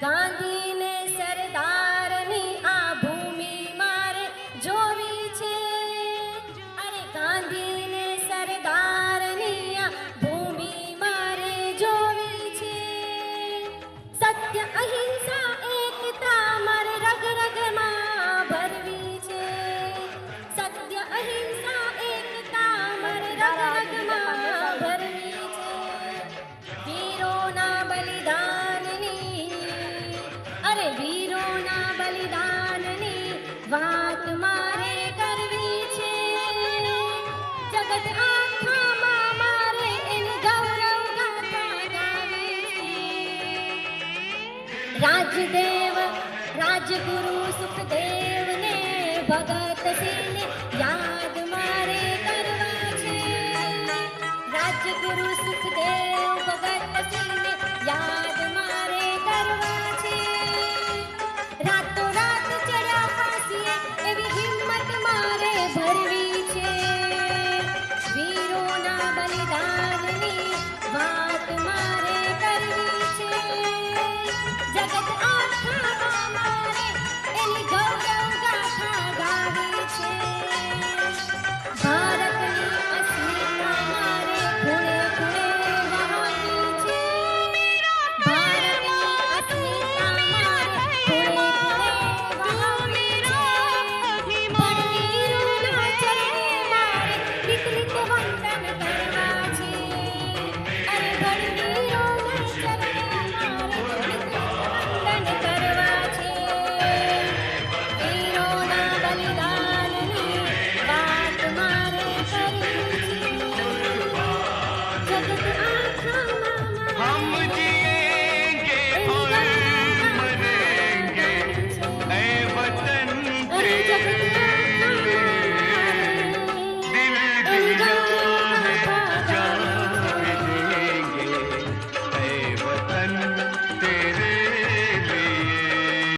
Gandhi. વીરોના બલિદાનની વાત મારે કરવી છે. જગત આખામાં મારે એની ગૌરવ ગાથા ગાવી છે. રાજદેવ, રાજગુરુ સુખદેવને ભગત સિંહને યાદ